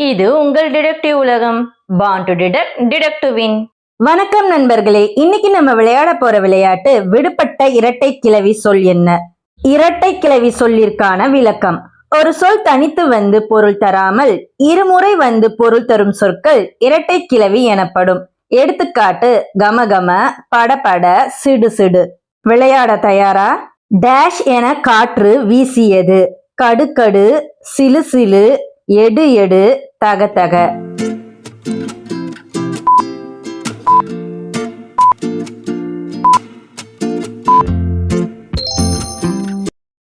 இது உங்கள் டிடெக்டிவ் உலகம். பான் டு டிடெக்ட் டிடெக்டிவின் வின் வணக்கம் நண்பர்களே. இன்னைக்கு நம்ம விளையாட போற விளையாட்டு விடுபட்ட இரட்டை கிளவி சொல் என்ன? இரட்டை கிளவி சொல்லிற்கான விளக்கம். ஒரு சொல் தனித்து வந்து பொருள் தராமல் இருமுறை வந்து பொருள் தரும் சொற்கள் இரட்டை கிளவி எனப்படும். எடுத்துக்காட்டு கமகம படபட சிடு சிடு. விளையாட தயாரா? டேஷ் என காற்று வீசியது. கடுக்கடு சிலு சிலு எடு எடு தக தக.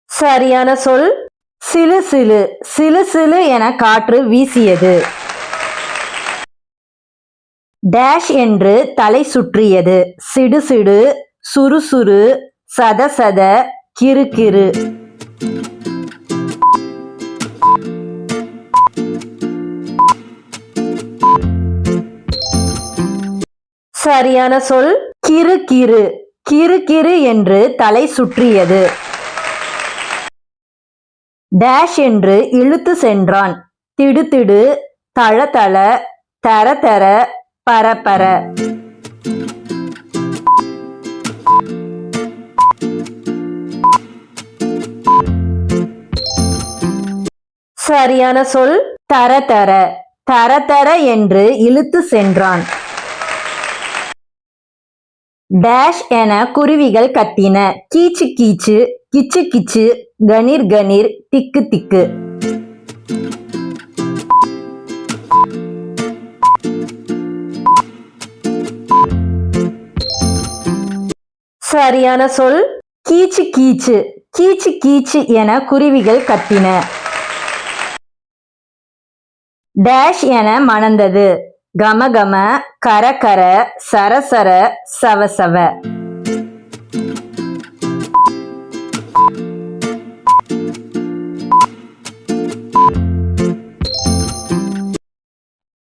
சரியான சொல். சிலு சிலு. சிலு சிலு என காற்று வீசியது. டேஷ் என்று தலை சுற்றியது. சிடு சிடு. சுறுசுறு சத சத. கிறு கிறு. சரியான சொல் கிறு கிறு. கிறு கிறு என்று தலை சுற்றியது. டேஷ் என்று இழுத்து சென்றான். திடுதிடு தளதள தர தர பரபர சரியான சொல் தர தர. தர தர என்று இழுத்து சென்றான். டேஷ் என குருவிகள் கத்தின. கீச்சு கீச்சு கிச்சு கிச்சு கணீர் கணீர் திக்கு திக்கு. சரியான சொல். கீச்சு கீச்சு கீச்சு கீச்சு என குருவிகள் கத்தின. டேஷ் என மணந்தது. கமகம கரகர சரசர சவசவ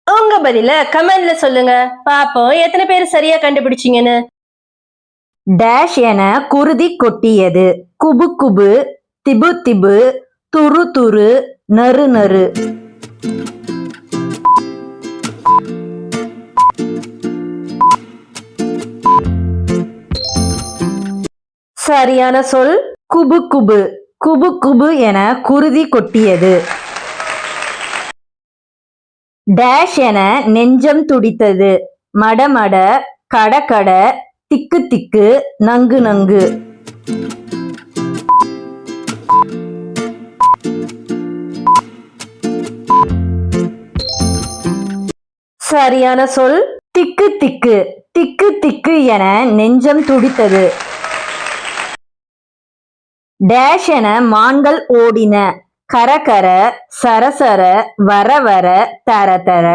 உங்க பதில கமெண்ட்ல சொல்லுங்க. பாப்போம் எத்தனை பேர் சரியா கண்டுபிடிச்சீங்கன்னு? டேஷ் என குருதி கொட்டியது. குபு குபு திபு திபு துரு துரு நறு நறு. சரியான சொல் குபு குபு. குபு குபு என குருதி கொட்டியது. டேஷ் என நெஞ்சம் துடித்தது. மடமட கடகட திக்கு திக்கு நங்கு நங்கு. சரியான சொல் திக்கு திக்கு. திக்கு திக்கு என நெஞ்சம் துடித்தது. டேஷ் என மான்கள் ஓடின. கரகர சரசர வர வர தர தர.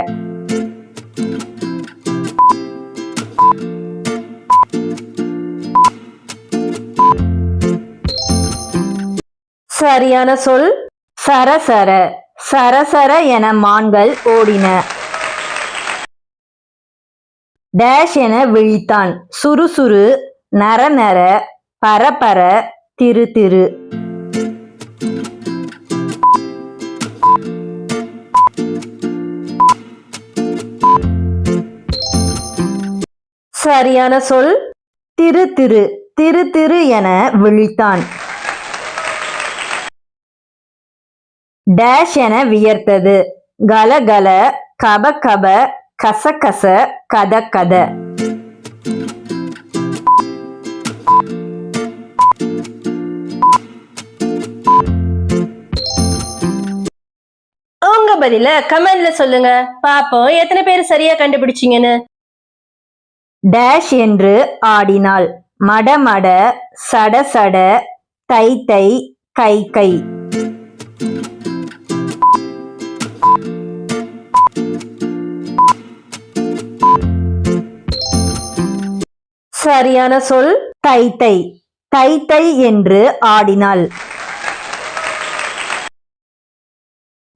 சரியான சொல் சரசர சரசர என மான்கள் ஓடின. டேஷ் என விழித்தான். சுறுசுறு நர நர பரபர திரு திரு. சரியான சொல். திரு திரு. திரு திரு என விழித்தான். டேஷ் என வியர்த்தது. கல கல கப கப கச கச கத கத. பதில கமெண்ட்ல சொல்லுங்க. பாப்போம் எத்தனை பேர் சரியா கண்டுபிடிச்சீங்கன்னு. டேஷ் என்று ஆடினாள். மடமட சட சட தை தை கை கை. சரியான சொல் தை தை. தை தை என்று ஆடினாள்.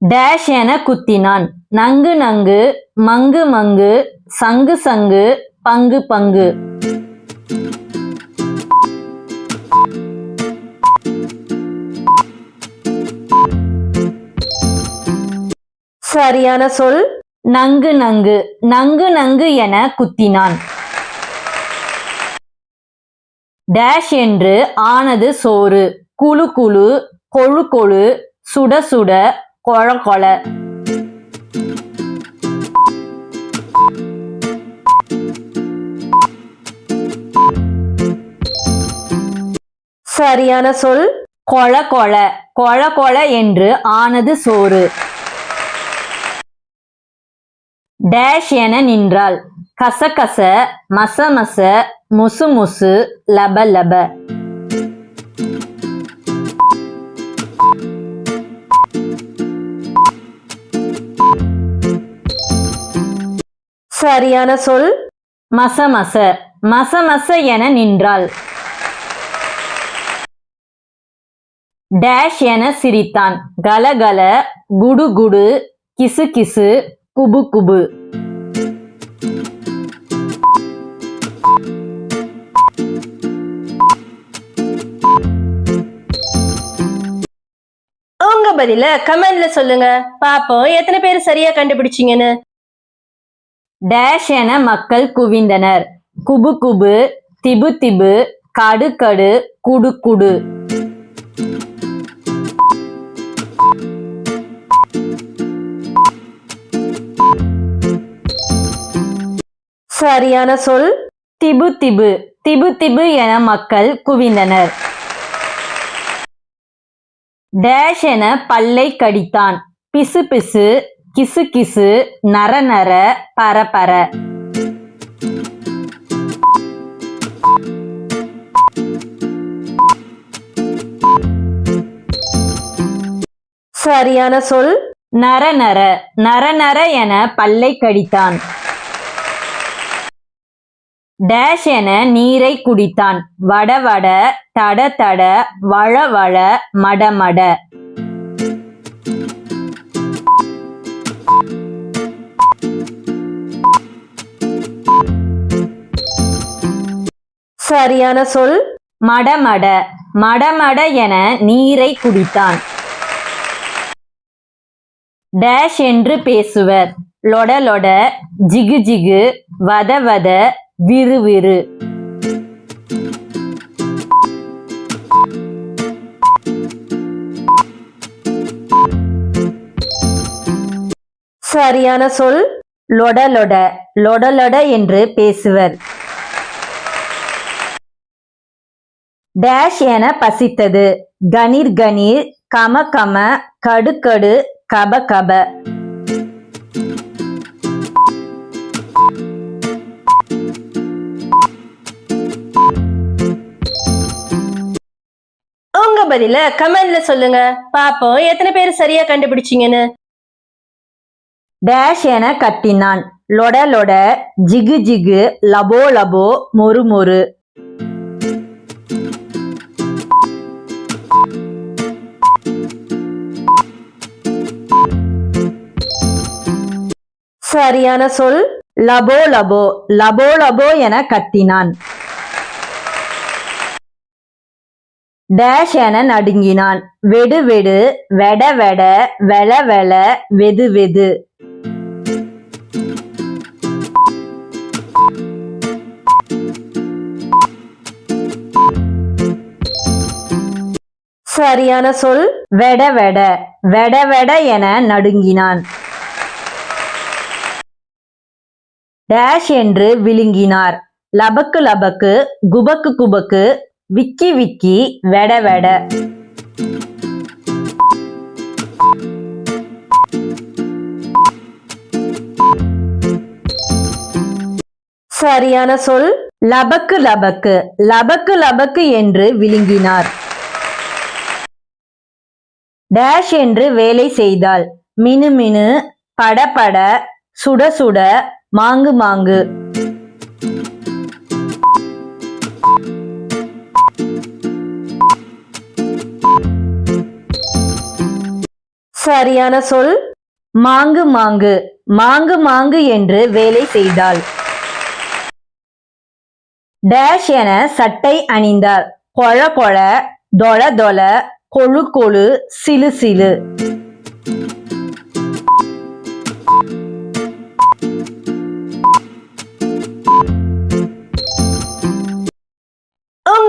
டேஷ் என குத்தினான். நங்கு நங்கு மங்கு மங்கு சங்கு சங்கு பங்கு பங்கு. சரியான சொல்? நங்கு நங்கு நங்கு நங்கு என குத்தினான். டேஷ் என்று ஆனது சோறு. குழு குழு கொழு கொழு சுட சுட கொழ கொழ சரியான சொல் கொழ கொழ கொழ கொழ என்று ஆனது சோறு. டேஷ் என நின்றாள். கசகச மச மச முசு முசு லப லப சரியான சொல்? மச மச. என நின்றாள். டேஷ் என சிரித்தான். கலகல குடு குடு. கிசு கிசு. குபு குபு. உங்க பதில கமெண்ட்ல சொல்லுங்க. பாப்போம் எத்தனை பேர் சரியா கண்டுபிடிச்சீங்கன்னு. டேஷ் என மக்கள் குவிந்தனர். குபு குபு திபு திபு கடு கடு குடு குடு. சரியான சொல் திபு திபு. திபு திபு என மக்கள் குவிந்தனர். டேஷ் என பல்லை கடித்தான். பிசு பிசு கிசு கிசு நர நர பர பர. சரியான சொல். நர நர நர நர என பல்லை கடித்தான். டேஷ் என நீரை குடித்தான். வட வட தட தட வழ வழ மட மட. சரியான சொல் மடமட மடமட என நீரை குடித்தான். டேஷ் என்று பேசுவர். லொட லொட ஜிகு ஜிகு வத வத விறு விறு. சரியான சொல் லொட லொட லொட லொட என்று பேசுவர். டேஷ் என பசித்தது. கணீர் கணீர் கம கம கடு கடு கப கப. உங்க பதில கமெண்ட்ல சொல்லுங்க. பாப்போம் எத்தனை பேர் சரியா கண்டுபிடிச்சீங்கன்னு. டேஷ் என கத்தினான் லொட லொட ஜிகு ஜிகு லபோ லபோ மொறு மொறு. சரியான சொல் லபோ லபோ லபோ லபோ என கத்தினான். டேஷ் என நடுங்கினான். வெடு வெடு வெட வெட வெல வெல வெது வெது. சரியான சொல் வெட வெட வெட வெட என நடுங்கினான். டேஷ் என்று விழுங்கினார். லபக்கு லபக்கு குபக்கு குபக்கு விக்கி விக்கி வெட வெட. சரியான சொல் லபக்கு லபக்கு லபக்கு லபக்கு என்று விழுங்கினார். டேஷ் என்று வேலை செய்தால் மினு மினு பட பட சுட சுட மாங்கு மாங்கு. சரியான சொல். மாங்கு மாங்கு. மாங்கு மாங்கு என்று வேலை செய்தாள். டேஷ் என சட்டை அணிந்தார். கொழ கொழ தொள தொள கொழு கொழு சிலு சிலு.